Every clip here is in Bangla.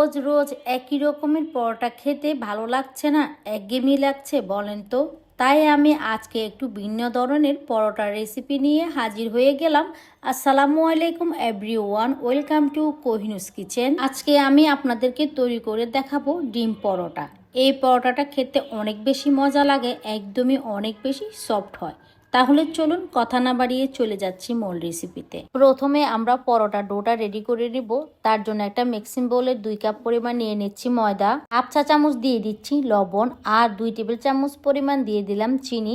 রোজ রোজ একই রকমের পরোটা খেতে ভালো লাগছে না? একঘেয়েমি লাগছে, বলেন তো। তাই আমি আজকে একটু ভিন্ন ধরনের পরোটার রেসিপি নিয়ে হাজির হয়ে গেলাম। আসসালামু আলাইকুম everyone welcome to Kohinoor's kitchen. আজকে আমি আপনাদেরকে তৈরি করে দেখাবো ডিম পরোটা। এই পরোটাটা খেতে অনেক বেশি মজা লাগে, একদমই অনেক বেশি সফট হয়। তাহলে চলুন কথা না বাড়িয়ে চলে যাচ্ছি মূল রেসিপিতে প্রথমে আমরা পরোটা ডোটা রেডি করে নিব। তার জন্য একটা মিক্সিং বোলের দুই কাপ পরিমাণ নিয়ে নিচ্ছি ময়দা। হাফ চা চামচ দিয়ে দিচ্ছি লবণ আর দুই টেবিল চামচ পরিমাণ দিয়ে দিলাম চিনি।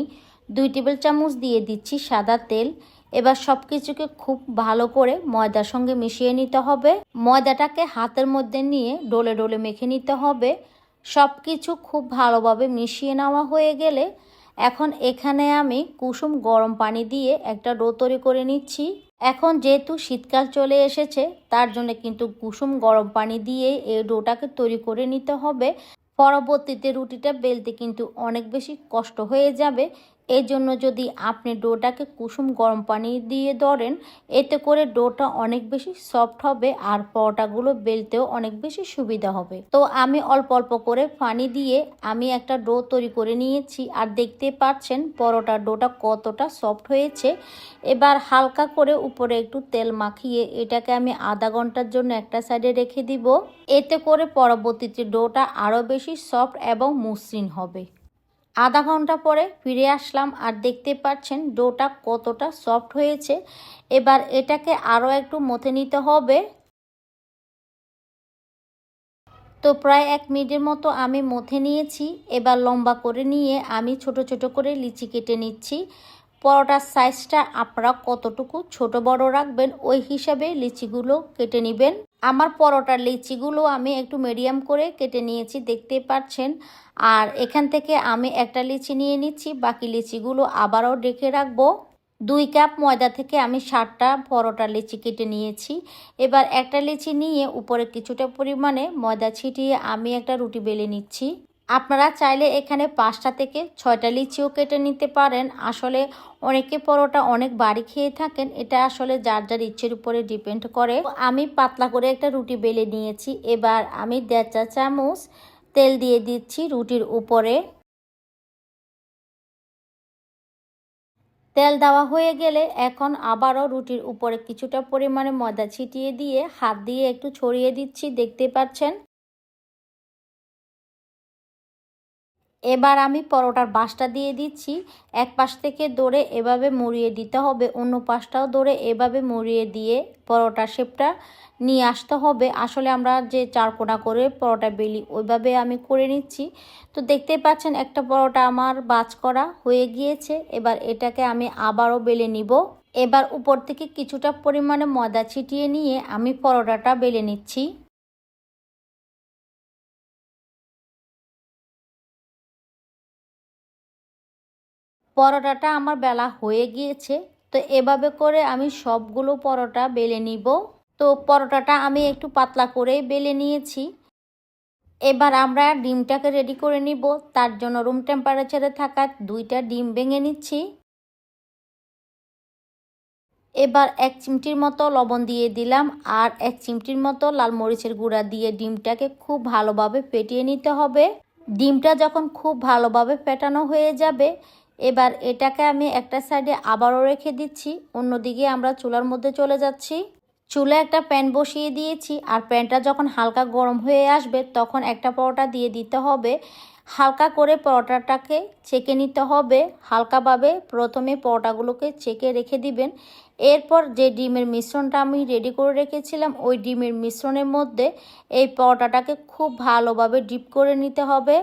দুই টেবিল চামচ দিয়ে দিচ্ছি সাদা তেল। এবার সব কিছুকে খুব ভালো করে ময়দার সঙ্গে মিশিয়ে নিতে হবে। ময়দাটাকে হাতের মধ্যে নিয়ে ডোলে ডোলে মেখে নিতে হবে। সব কিছু খুব ভালোভাবে মিশিয়ে নেওয়া হয়ে গেলে এখন এখানে আমি কুসুম গরম পানি দিয়ে একটা ডো তৈরি করে নিচ্ছি। এখন যেহেতু শীতকাল চলে এসেছে, তার জন্য কিন্তু কুসুম গরম পানি দিয়ে এই ডোটাকে তৈরি করে নিতে হবে। পরবর্তীতে রুটিটা বেলতে কিন্তু অনেক বেশি কষ্ট হয়ে যাবে। এই জন্য যদি আপনি ডোটাকে কুসুম গরম পানি দিয়ে ধরেন, এতে করে ডোটা অনেক বেশি সফট হবে আর পরোটাগুলো বেলতেও অনেক বেশি সুবিধা হবে। তো আমি অল্প অল্প করে পানি দিয়ে আমি একটা ডো তৈরি করে নিয়েছি আর দেখতে পাচ্ছেন পরোটার ডোটা কতটা সফট হয়েছে। এবার হালকা করে উপরে একটু তেল মাখিয়ে এটাকে আমি আধা ঘণ্টার জন্য একটা সাইডে রেখে দিব। এতে করে পরবর্তীতে ডোটা আরও বেশি সফট এবং মসৃণ হবে। আধা ঘণ্টা পরে ফিরে আসলাম আর দেখতে পাচ্ছেন ডোটা কতটা সফট হয়েছে। এবার এটাকে আরও একটু মথে নিতে হবে। তো প্রায় এক মিনিটের মতো আমি মথে নিয়েছি। এবার লম্বা করে নিয়ে আমি ছোট ছোট করে লিচি কেটে নিচ্ছি। পরোটার সাইজটা আপনারা কতটুকু ছোট বড় রাখবেন ওই হিসাবে লিচিগুলো কেটে নেবেন। আমার পরোটার লিচিগুলো আমি একটু মিডিয়াম করে কেটে নিয়েছি, দেখতে পাচ্ছেন। আর এখান থেকে আমি একটা লিচি নিয়ে নিচ্ছি, বাকি লিচিগুলো আবারও ডেকে রাখব। দুই কাপ ময়দা থেকে আমি ষাটটা পরোটার লিচি কেটে নিয়েছি। এবার একটা লিচি নিয়ে উপরে কিছুটা পরিমাণে ময়দা ছিটিয়ে আমি একটা রুটি বেলে নিচ্ছি। আপনারা চাইলে এখানে পাঁচটা থেকে ছয়টা লিচিও কেটে নিতে পারেন। আসলে অনেকে পরোটা অনেক বাড়ি খেয়ে থাকেন, এটা আসলে যার যার ইচ্ছের উপরে ডিপেন্ড করে। আমি পাতলা করে একটা রুটি বেলে নিয়েছি, এবার আমি দেড় চা চামচ তেল দিয়ে দিচ্ছি রুটির উপরে। তেল দেওয়া হয়ে গেলে এখন আবারও রুটির উপরে কিছুটা পরিমাণে ময়দা ছিটিয়ে দিয়ে হাত দিয়ে একটু ছড়িয়ে দিচ্ছি, দেখতে পাচ্ছেন? এবার আমি পরোটার বাসটা দিয়ে দিচ্ছি। এক পাশ থেকে দৌড়ে এভাবে মুড়িয়ে দিতে হবে, অন্য পাশটাও দৌড়ে এভাবে মুড়িয়ে দিয়ে পরোটার শেপটা নিয়ে আসতে হবে। আসলে আমরা যে চারকোনা করে পরোটা বেলি, ওইভাবে আমি করে নিচ্ছি। তো দেখতেই পাচ্ছেন, একটা পরোটা আমার বাজ করা হয়ে গিয়েছে। এবার এটাকে আমি আবারও বেলে নিব। এবার উপর থেকে কিছুটা পরিমাণে ময়দা ছিটিয়ে নিয়ে আমি পরোটাটা বেলে নিচ্ছি। পরোটাটা আমার বেলা হয়ে গিয়েছে, তো এভাবে করে আমি সবগুলো পরোটা বেলে নিব। তো পরোটাটা আমি একটু পাতলা করেই বেলে নিয়েছি। এবার আমরা ডিমটাকে রেডি করে নিব। তার জন্য রুম টেম্পারেচারে থাকা দুইটা ডিম ভেঙে নিচ্ছি। এবার এক চিমটির মতো লবণ দিয়ে দিলাম আর এক চিমটির মতো লাল মরিচের গুঁড়া দিয়ে ডিমটাকে খুব ভালোভাবে ফেটিয়ে নিতে হবে। ডিমটা যখন খুব ভালোভাবে ফেটানো হয়ে যাবে এবার এটাকে আমি একটা সাইডে আবারও রেখে দিচ্ছি। অন্যদিকে আমরা চুলার মধ্যে চলে যাচ্ছি। চুলে একটা প্যান বসিয়ে দিয়েছি আর প্যানটা যখন হালকা গরম হয়ে আসবে তখন একটা পরোটা দিয়ে দিতে হবে। হালকা করে পরোটাটাকে চেকে নিতে হবে। হালকাভাবে প্রথমে পরোটাগুলোকে চেকে রেখে দিবেন। এরপর যে ডিমের মিশ্রণটা আমি রেডি করে রেখেছিলাম, ওই ডিমের মিশ্রণের মধ্যে এই পরোটাটাকে খুব ভালোভাবে ডিপ করে নিতে হবে।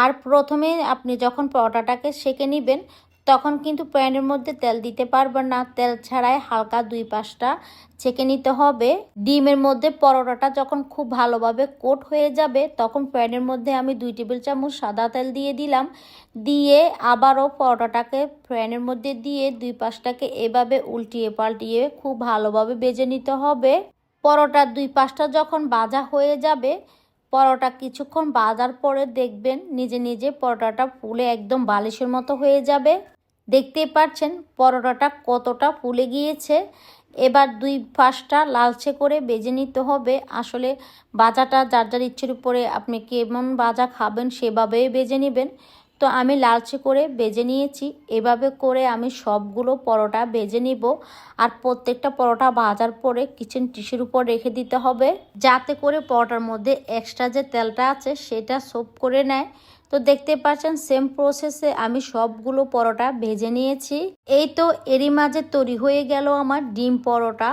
আর প্রথমে আপনি যখন পরোটাটাকে সেঁকে নেবেন, তখন কিন্তু প্যানের মধ্যে তেল দিতে পারবেন না। তেল ছাড়াই হালকা দুই পাশটা ছেঁকে নিতে হবে। ডিমের মধ্যে পরোটাটা যখন খুব ভালোভাবে কোট হয়ে যাবে, তখন প্যানের মধ্যে আমি দুই টেবিল চামচ সাদা তেল দিয়ে দিলাম। দিয়ে আবারও পরোটাটাকে প্যানের মধ্যে দিয়ে দুই পাশটাকে এভাবে উল্টিয়ে পাল্টিয়ে খুব ভালোভাবে বেজে নিতে হবে। পরোটার দুই পাশটা যখন বাজা হয়ে যাবে পরোটা কিছুক্ষণ বাজার পরে দেখবেন নিজে নিজে পরোটাটা ফুলে একদম বালিশের মতো হয়ে যাবে। দেখতেই পাচ্ছেন পরোটাটা কতটা ফুলে গিয়েছে। এবার দুই পাশটা লালচে করে বেজে নিতে হবে। আসলে বাজাটা যার যার ইচ্ছের উপরে আপনি কেমন বাজা খাবেন সেভাবেই বেজে নেবেন। তো আমি লালচে করে বেজে নিয়েছি। এভাবে করে আমি সবগুলো পরোটা বেজে নিব। আর প্রত্যেকটা পরোটা ভাজার পরে কিচেন টিস্যুর উপর রেখে দিতে হবে। যাতে করে পরোটার মধ্যে এক্সট্রা যে তেলটা আছে সেটা সোপ করে নেয়। তো দেখতে পাচ্ছেন সেম প্রসেসে আমি সবগুলো পরোটা ভেজে নিয়েছি। এই তো এরই মাঝে তৈরি হয়ে গেল আমার ডিম পরোটা।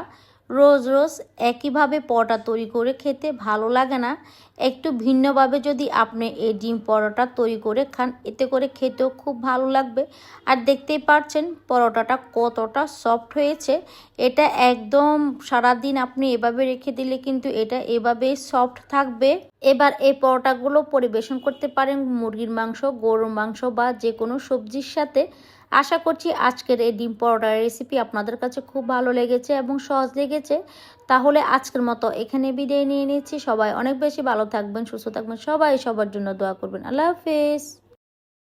রোজ রোজ একইভাবে পরোটা তৈরি করে খেতে ভালো লাগে না। একটু ভিন্নভাবে যদি আপনি এই ডিম পরোটা তৈরি করে খান, এতে করে খেতেও খুব ভালো লাগবে। আর দেখতেই পাচ্ছেন পরোটাটা কতটা সফট হয়েছে। এটা একদম সারাদিন আপনি এভাবে রেখে দিলে কিন্তু এটা এভাবেই সফট থাকবে। এবার এই পরোটাগুলো পরিবেশন করতে পারেন মুরগির মাংস, গরুর মাংস বা যে কোনো সবজির সাথে। আশা করছি আজকের এই ডিম পরোটার রেসিপি আপনাদের কাছে খুব ভালো লেগেছে এবং সহজ লেগেছে। তাহলে আজকের মতো এখানে বিদায় নিয়ে নিচ্ছি। সবাই অনেক বেশি ভালো থাকবেন, সুস্থ থাকবেন। সবাই সবার জন্য দোয়া করবেন। আল্লাহ হাফেজ।